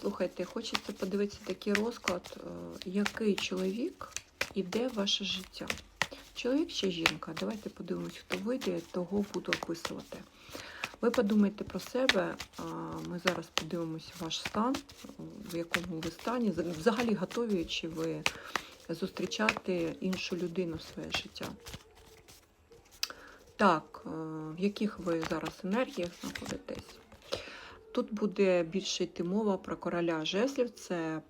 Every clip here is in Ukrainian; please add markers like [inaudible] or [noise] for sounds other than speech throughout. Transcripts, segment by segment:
Слухайте, хочеться подивитися такий розклад, е, який чоловік іде в ваше життя. Чоловік чи жінка? Давайте подивимось, хто вийде, того буду описувати. Ви подумайте про себе. Ми зараз подивимося ваш стан, в якому ви стані. Взагалі готові чи ви зустрічати іншу людину в своє життя. Так, е, в яких ви зараз енергіях знаходитесь? Тут буде більше йти мова про короля жезлів, це е,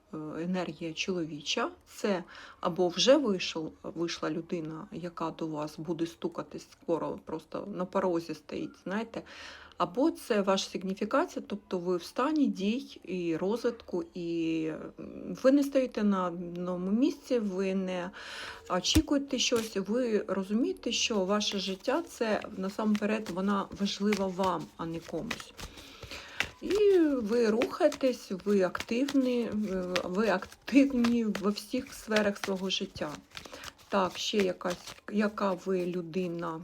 енергія чоловіча, це або вже вийшов, вийшла людина, яка до вас буде стукатись скоро, просто на порозі стоїть, знаєте, або це ваша сигніфікація, тобто ви в стані дій і розвитку, і ви не стоїте на одному місці, ви не очікуєте щось, ви розумієте, що ваше життя це насамперед вона важлива вам, а не комусь. І ви рухаєтесь, ви активні, е, ви активні во всіх сферах свого життя. Так, ще якась, яка ви людина.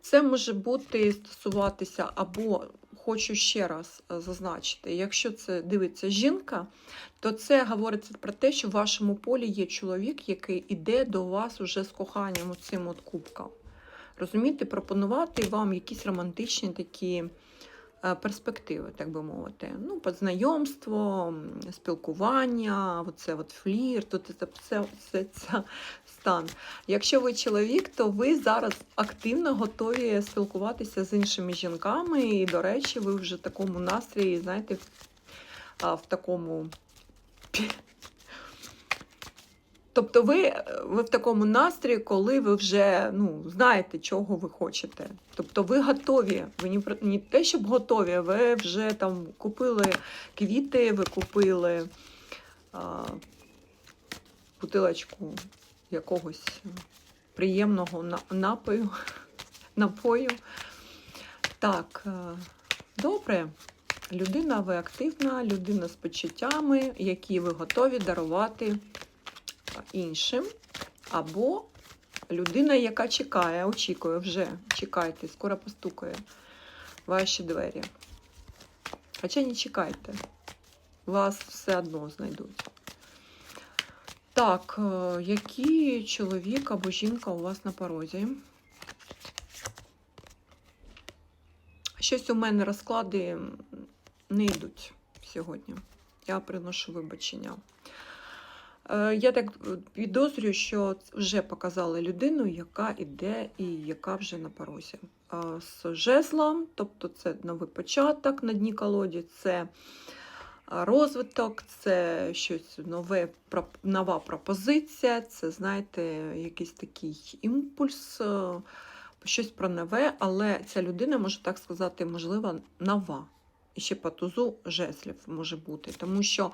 Це може бути стосуватися або хочу ще раз е, зазначити, якщо це дивиться жінка, то це говориться про те, що в вашому полі є чоловік, який іде до вас уже з коханням цим от кубком. Розумієте, пропонувати вам якісь романтичні такі е, перспективи, так би мовити. Ну, знайомство, спілкування, оце от флірт, це, це, це, це стан. Якщо ви чоловік, то ви зараз активно готові спілкуватися з іншими жінками, і, до речі, ви вже в такому настрої, знаєте, в такому. Тобто ви, ви в такому настрої, коли ви вже ну, знаєте, чого ви хочете. Тобто ви готові. Ви не, не те, щоб готові, ви вже там купили квіти, ви купили а, бутилочку якогось приємного напою, [laughs] напою. Так, е, добре. Людина, ви активна, людина з почуттями, які ви готові дарувати іншим, або людина, яка чекає, очікує вже, чекайте, скоро постукає ваші двері. Хоча не чекайте, вас все одно знайдуть. Так, е, який чоловік або жінка у вас на порозі? Щось у мене розклади не йдуть сьогодні. Я приношу вибачення. Е, Я так підозрюю, що вже показали людину, яка іде і яка вже на порозі. Е, З жезлом, тобто це новий початок на дні колоді, це розвиток, це щось нове, нова пропозиція, це, знаєте, якийсь такий імпульс, е, щось про нове, але ця людина, може так сказати, можливо, нова. І ще по тузу жезлів може бути, тому що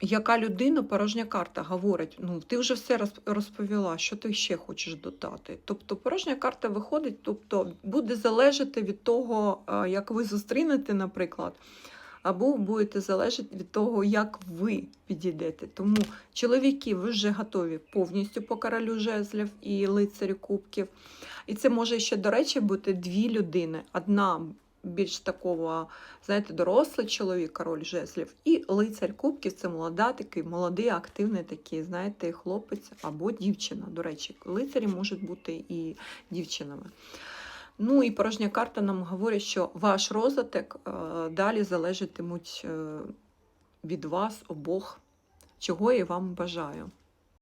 яка людина, порожня карта говорить, ну ти вже все роз- розповіла, що ти ще хочеш додати. Тобто порожня карта виходить, тобто буде залежати від того, як ви зустрінете, наприклад, або будете залежати від того, як ви підійдете. Тому чоловіки, ви вже готові повністю по королю жезлів і лицарю кубків. І це може ще, до речі, бути дві людини. Одна більш такого, знаєте, дорослий чоловік, король жезлів, і лицар кубків це молода, такий молодий, активний такий, знаєте, хлопець або дівчина. До речі, лицарі можуть бути і дівчинами. Ну і порожня карта нам говорить, що ваш розвиток е, далі залежатимуть е, від вас обох, чого я вам бажаю.